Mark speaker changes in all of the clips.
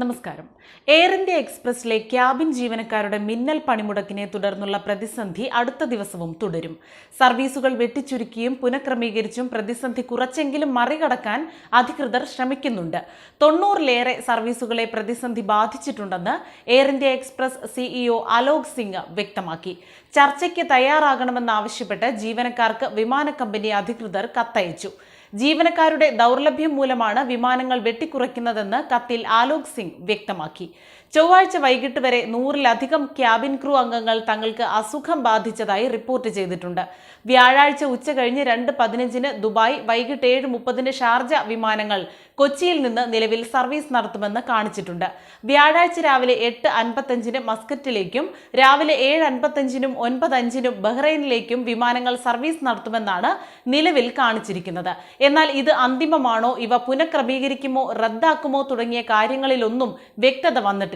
Speaker 1: നമസ്കാരം. Air India എക്സ്പ്രസിലെ cabin ജീവനക്കാരുടെ മിന്നൽ പണിമുടക്കിനെ തുടർന്നുള്ള പ്രതിസന്ധി അടുത്ത ദിവസവും തുടരും. സർവീസുകൾ വെട്ടിച്ചുരുക്കിയും പുനഃക്രമീകരിച്ചും പ്രതിസന്ധി കുറച്ചെങ്കിലും മറികടക്കാൻ അധികൃതർ ശ്രമിക്കുന്നുണ്ട്. തൊണ്ണൂറിലേറെ സർവീസുകളെ പ്രതിസന്ധി ബാധിച്ചിട്ടുണ്ടെന്ന് Air India Express CEO Alok Singh വ്യക്തമാക്കി. ചർച്ചയ്ക്ക് തയ്യാറാകണമെന്നാവശ്യപ്പെട്ട് ജീവനക്കാർക്ക് വിമാന കമ്പനി അധികൃതർ കത്തയച്ചു. ജീവനക്കാരുടെ ദൗർലഭ്യം മൂലമാണ് വിമാനങ്ങൾ വെട്ടിക്കുറയ്ക്കുന്നതെന്ന് കത്തിൽ ആലോക് സിംഗ് വ്യക്തമാക്കി. ചൊവ്വാഴ്ച വൈകിട്ട് വരെ നൂറിലധികം ക്യാബിൻ ക്രൂ അംഗങ്ങൾ തങ്ങൾക്ക് അസുഖം ബാധിച്ചതായി റിപ്പോർട്ട് ചെയ്തിട്ടുണ്ട്. വ്യാഴാഴ്ച ഉച്ച കഴിഞ്ഞ് രണ്ട് പതിനഞ്ചിന് ദുബായ് വൈകിട്ട് ഏഴ് മുപ്പതിന് ഷാർജ വിമാനങ്ങൾ കൊച്ചിയിൽ നിന്ന് നിലവിൽ സർവീസ് നടത്തുമെന്ന് കാണിച്ചിട്ടുണ്ട്. വ്യാഴാഴ്ച രാവിലെ എട്ട് അൻപത്തഞ്ചിന് മസ്കറ്റിലേക്കും രാവിലെ ഏഴ് അൻപത്തഞ്ചിനും ഒൻപത് അഞ്ചിനും ബഹ്റൈനിലേക്കും വിമാനങ്ങൾ സർവീസ് നടത്തുമെന്നാണ് നിലവിൽ കാണിച്ചിരിക്കുന്നത്. എന്നാൽ ഇത് അന്തിമമാണോ ഇവ പുനഃക്രമീകരിക്കുമോ റദ്ദാക്കുമോ തുടങ്ങിയ കാര്യങ്ങളിലൊന്നും വ്യക്തത വന്നിട്ടില്ല.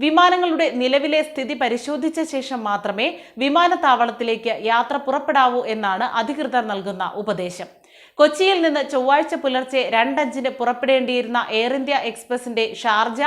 Speaker 1: വിമാനങ്ങളുടെ നിലവിലെ സ്ഥിതി പരിശോധിച്ച ശേഷം മാത്രമേ വിമാനത്താവളത്തിലേക്ക് യാത്ര പുറപ്പെടാവൂ എന്നാണ് അധികൃതർ നൽകുന്ന ഉപദേശം. കൊച്ചിയിൽ നിന്ന് ചൊവ്വാഴ്ച പുലർച്ചെ രണ്ടഞ്ചിന് പുറപ്പെടേണ്ടിയിരുന്ന എയർ ഇന്ത്യ എക്സ്പ്രസിന്റെ ഷാർജ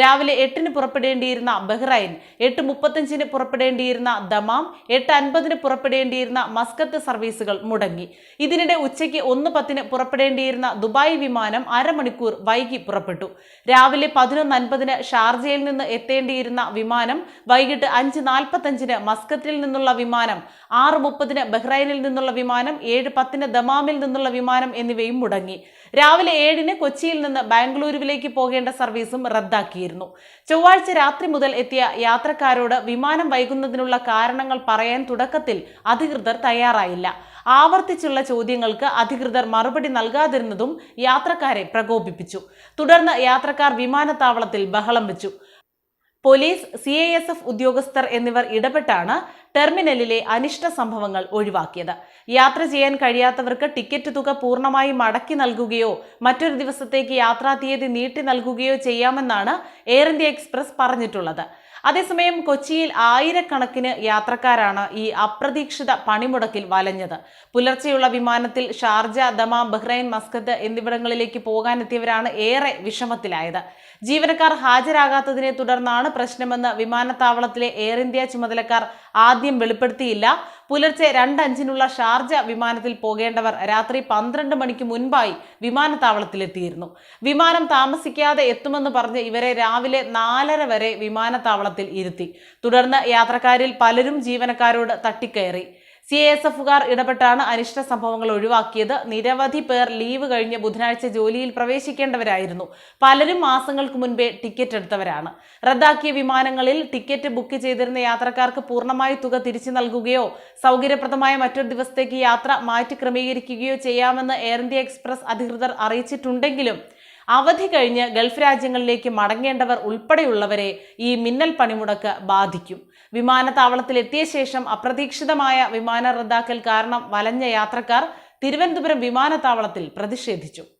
Speaker 1: രാവിലെ എട്ടിന് പുറപ്പെടേണ്ടിയിരുന്ന ബഹ്റൈൻ എട്ട് മുപ്പത്തഞ്ചിന് പുറപ്പെടേണ്ടിയിരുന്ന ദമാം എട്ട് അൻപതിന് പുറപ്പെടേണ്ടിയിരുന്ന മസ്കത്ത് സർവീസുകൾ മുടങ്ങി. ഇതിനിടെ ഉച്ചയ്ക്ക് ഒന്ന് പത്തിന് പുറപ്പെടേണ്ടിയിരുന്ന ദുബായ് വിമാനം അരമണിക്കൂർ വൈകി പുറപ്പെട്ടു. രാവിലെ പതിനൊന്ന് അൻപതിന് ഷാർജയിൽ നിന്ന് എത്തേണ്ടിയിരുന്ന വിമാനം വൈകിട്ട് അഞ്ച് നാൽപ്പത്തഞ്ചിന് മസ്കത്തിൽ നിന്നുള്ള വിമാനം ആറ് മുപ്പതിന് ബഹ്റൈനിൽ നിന്നുള്ള വിമാനം ഏഴ് പത്തിന് ദമാമിൽ നിന്നുള്ള വിമാനം എന്നിവയും മുടങ്ങി. രാവിലെ ഏഴിന് കൊച്ചിയിൽ നിന്ന് ബാംഗ്ലൂരുവിലേക്ക് പോകേണ്ട സർവീസും റദ്ദാക്കിയിരുന്നു. ചൊവ്വാഴ്ച രാത്രി മുതൽ എത്തിയ യാത്രക്കാരോട് വിമാനം വൈകുന്നതിനുള്ള കാരണങ്ങൾ പറയാൻ തുടക്കത്തിൽ അധികൃതർ തയ്യാറായില്ല. ആവർത്തിച്ചുള്ള ചോദ്യങ്ങൾക്ക് അധികൃതർ മറുപടി നൽകാതിരുന്നതും യാത്രക്കാരെ പ്രകോപിപ്പിച്ചു. തുടർന്ന് യാത്രക്കാർ വിമാനത്താവളത്തിൽ ബഹളം വെച്ചു. Police C I S F ഉദ്യോഗസ്ഥർ എന്നിവർ ഇടപെട്ടാണ് ടെർമിനലിലെ അനിഷ്ട സംഭവങ്ങൾ ഒഴിവാക്കിയത്. യാത്ര ചെയ്യാൻ കഴിയാത്തവർക്ക് ടിക്കറ്റ് തുക പൂർണമായി മടക്കി നൽകുകയോ മറ്റൊരു ദിവസത്തേക്ക് യാത്രാ തീയതി നീട്ടി നൽകുകയോ ചെയ്യാമെന്നാണ് എയർ ഇന്ത്യ എക്സ്പ്രസ് പറഞ്ഞിട്ടുള്ളത്. അതേസമയം കൊച്ചിയിൽ ആയിരക്കണക്കിന് യാത്രക്കാരാണ് ഈ അപ്രതീക്ഷിത പണിമുടക്കിൽ വലഞ്ഞത്. പുലർച്ചെയുള്ള വിമാനത്തിൽ ഷാർജ ദമാം ബഹ്റൈൻ മസ്കത്ത് എന്നിവിടങ്ങളിലേക്ക് പോകാനെത്തിയവരാണ് ഏറെ വിഷമത്തിലായത്. ജീവനക്കാർ ഹാജരാകാത്തതിനെ തുടർന്നാണ് പ്രശ്നമെന്ന് വിമാനത്താവളത്തിലെ എയർ ഇന്ത്യ ചുമതലക്കാർ ആദ്യം വെളിപ്പെടുത്തിയില്ല. പുലർച്ചെ രണ്ടഞ്ചിനുള്ള ഷാർജ വിമാനത്തിൽ പോകേണ്ടവർ രാത്രി പന്ത്രണ്ട് മണിക്ക് മുൻപായി വിമാനത്താവളത്തിലെത്തിയിരുന്നു. വിമാനം താമസിക്കാതെ എത്തുമെന്ന് പറഞ്ഞ് ഇവരെ രാവിലെ നാലര വരെ വിമാനത്താവളത്തിൽ ഇരുത്തി. തുടർന്ന് യാത്രക്കാരിൽ പലരും ജീവനക്കാരോട് തട്ടിക്കയറി. സി എസ് എഫുകാർ ഇടപെട്ടാണ് അനിഷ്ട സംഭവങ്ങൾ ഒഴിവാക്കിയത്. നിരവധി പേർ ലീവ് കഴിഞ്ഞ് ബുധനാഴ്ച ജോലിയിൽ പ്രവേശിക്കേണ്ടവരായിരുന്നു. പലരും മാസങ്ങൾക്ക് മുൻപേ ടിക്കറ്റ് എടുത്തവരാണ്. റദ്ദാക്കിയ വിമാനങ്ങളിൽ ടിക്കറ്റ് ബുക്ക് ചെയ്തിരുന്ന യാത്രക്കാർക്ക് പൂർണമായി തുക തിരിച്ചു നൽകുകയോ സൗകര്യപ്രദമായ മറ്റൊരു ദിവസത്തേക്ക് യാത്ര മാറ്റി ക്രമീകരിക്കുകയോ ചെയ്യാമെന്ന് എയർ ഇന്ത്യ എക്സ്പ്രസ് അധികൃതർ അറിയിച്ചിട്ടുണ്ടെങ്കിലും അവധി കഴിഞ്ഞ് ഗൾഫ് രാജ്യങ്ങളിലേക്ക് മടങ്ങേണ്ടവർ ഉൾപ്പെടെയുള്ളവരെ ഈ മിന്നൽ പണിമുടക്ക് ബാധിക്കും. വിമാനത്താവളത്തിൽ എത്തിയ ശേഷം അപ്രതീക്ഷിതമായ വിമാന റദ്ദാക്കൽ കാരണം വലഞ്ഞ യാത്രക്കാർ തിരുവനന്തപുരം വിമാനത്താവളത്തിൽ പ്രതിഷേധിച്ചു.